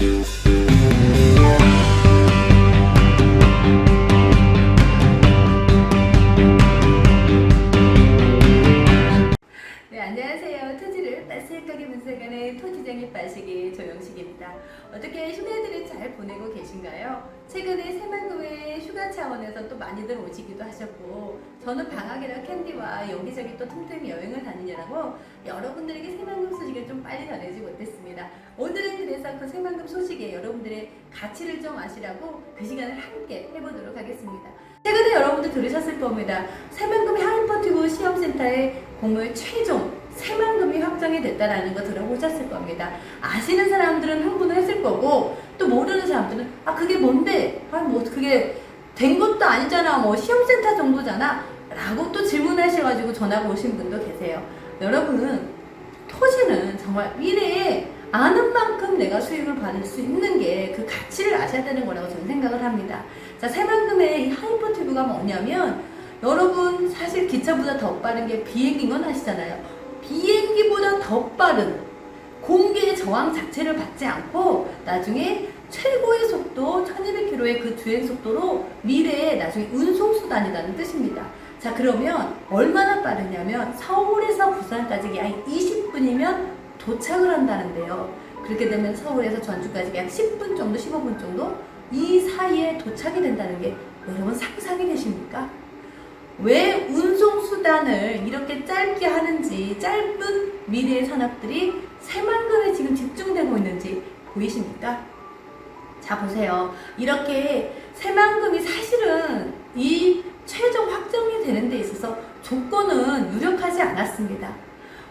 네, 안녕하세요. 토지를 따스하게 분석하는 토지장의 빠시기 조영식입니다. 어떻게 휴가들을 잘 보내고 계신가요? 최근에 새만금에 휴가 차원에서 또 많이들 오시기도 하셨고 저는 방학이라 캔디와 여기저기 또 틈틈이 여행을 다니느라고 여러분들에게 새만금 소식을 좀 빨리 전해지 못했습니다. 오늘은 그래서 그 새만금 소식에 여러분들의 가치를 좀 아시라고 그 시간을 함께 해보도록 하겠습니다. 최근에 여러분들 들으셨을 겁니다. 새만금 향인포티브 시험센터의 공모의 최종 새만금이 확정이 됐다라는 거 들어보셨을 겁니다. 아시는 사람들은 흥분을 했을 거고 또 모르는 사람들은 아 그게 뭔데? 아 뭐 그게 된 것도 아니잖아. 뭐 시험센터 정도잖아. 라고 또 질문하셔가지고 전화가 오신 분도 계세요. 여러분 토지는 정말 미래에 아는 만큼 내가 수익을 받을 수 있는 게 그 가치를 아셔야 되는 거라고 저는 생각을 합니다. 자, 새만금의 이 하이퍼튜브가 뭐냐면 여러분 사실 기차보다 더 빠른 게 비행기인 건 아시잖아요. 비행기보다 더 빠른 공기의 저항 자체를 받지 않고 나중에 최고의 속도 1200km의 그 주행 속도로 미래에 나중에 운송수단이라는 뜻입니다. 자 그러면 얼마나 빠르냐면 서울에서 부산까지 약 20분이면 도착을 한다는데요. 그렇게 되면 서울에서 전주까지 약 10분 정도, 15분 정도 이 사이에 도착이 된다는 게 여러분 상상이 되십니까? 왜 운송수단을 이렇게 짧게 하는지 짧은 미래의 산업들이 새만금에 지금 집중되고 있는지 보이십니까? 자 보세요. 이렇게 새만금이 사실은 이 최종 확정이 되는 데 있어서 조건은 유력하지 않았습니다.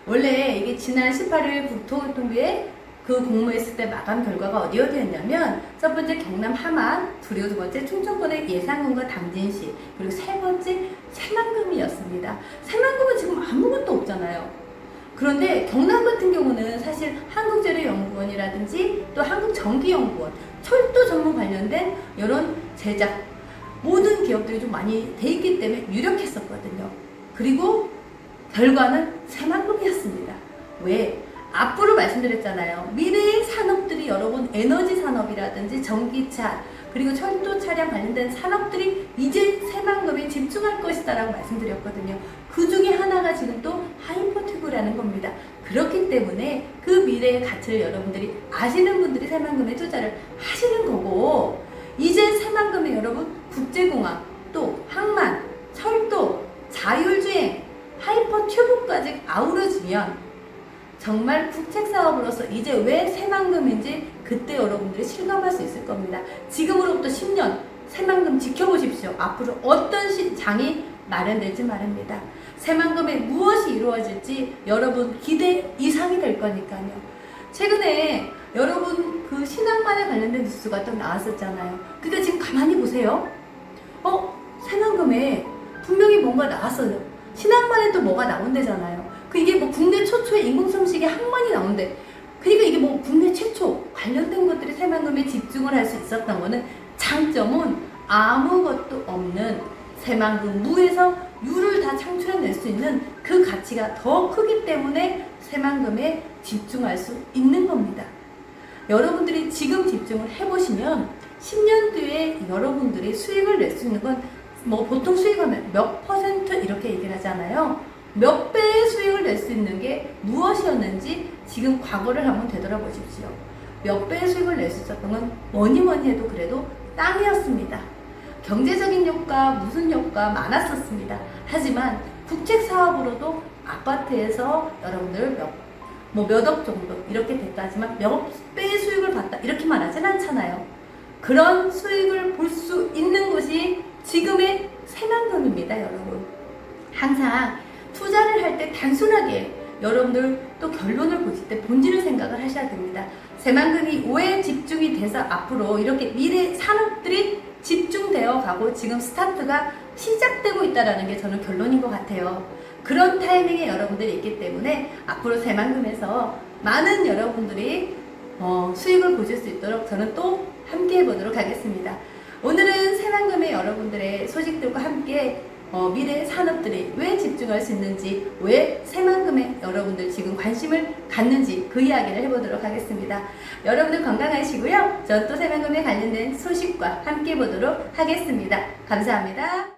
원래 이게 지난 18일 국토교통부에 그 공모했을 때 마감 결과가 어디 어디였냐면 첫 번째 경남 함안, 그리고 두 번째 충청권의 예산군과 당진시, 그리고 세 번째 새만금이었습니다. 새만금은 지금 아무것도 없잖아요. 그런데 경남 같은 경우는 사실 한국재료연구원이라든지 또 한국전기연구원, 철도 전문 관련된 이런 제작 모든 기업들이 좀 많이 돼 있기 때문에 유력했었거든요. 그리고 결과는 새만금이었습니다. 왜? 앞으로 말씀드렸잖아요. 미래의 산업들이 여러분 에너지 산업이라든지 전기차 그리고 철도 차량 관련된 산업들이 이제 새만금에 집중할 것이다 라고 말씀드렸거든요. 그 중에 하나가 지금 또 하이퍼튜브라는 겁니다. 그렇기 때문에 그 미래의 가치를 여러분들이 아시는 분들이 새만금에 투자를 하시는 거고 이제 새만금에 여러분 국제공항 또 항만 철도 자율주행 하이퍼튜브까지 아우러지면 정말 국책 사업으로서 이제 왜 새만금인지 그때 여러분들이 실감할 수 있을 겁니다. 지금으로부터 10년 새만금 지켜보십시오. 앞으로 어떤 시, 장이 마련될지 말입니다. 새만금에 무엇이 이루어질지 여러분 기대 이상이 될 거니까요. 최근에 여러분 그 신앙만에 관련된 뉴스가 또 나왔었잖아요. 근데 지금 가만히 보세요. 어? 새만금에 분명히 뭔가 나왔어요. 신앙만에 또 뭐가 나온대잖아요. 그 이게 뭐 국내 최초의 인공섬식의 항만이 나온대. 그러니까 이게 뭐 국내 최초 관련된 것들이 새만금에 집중을 할 수 있었던 거는 장점은 아무것도 없는 새만금 무에서 유를 다 창출해낼 수 있는 그 가치가 더 크기 때문에 새만금에 집중할 수 있는 겁니다. 여러분들이 지금 집중을 해보시면 10년 뒤에 여러분들이 수익을 낼 수 있는 건 뭐 보통 수익하면 몇 퍼센트 이렇게 얘기를 하잖아요. 몇 배의 수익을 낼 수 있는 게 무엇이었는지 지금 과거를 한번 되돌아보십시오. 몇 배의 수익을 낼 수 있었던 건 뭐니 뭐니 해도 그래도 땅이었습니다. 경제적인 효과, 무슨 효과 많았었습니다. 하지만 국책 사업으로도 아파트에서 여러분들 몇, 뭐 몇 억 정도 이렇게 됐다지만 몇 배의 수익을 봤다 이렇게 말하진 않잖아요. 그런 수익을 볼수 있는 곳이 지금의 새만금입니다, 여러분. 항상 투자를 할 때 단순하게 여러분들 또 결론을 보실 때 본질을 생각을 하셔야 됩니다. 새만금이 왜 집중이 돼서 앞으로 이렇게 미래 산업들이 집중되어 가고 지금 스타트가 시작되고 있다라는 게 저는 결론인 것 같아요. 그런 타이밍에 여러분들이 있기 때문에 앞으로 새만금에서 많은 여러분들이 어, 수익을 보실 수 있도록 저는 또 함께 해보도록 하겠습니다. 오늘은 새만금의 여러분들의 소식들과 함께 어, 미래 산업들이 왜 집중할 수 있는지, 왜 새만금에 여러분들 지금 관심을 갖는지 그 이야기를 해보도록 하겠습니다. 여러분들 건강하시고요. 전 또 새만금에 관련된 소식과 함께 보도록 하겠습니다. 감사합니다.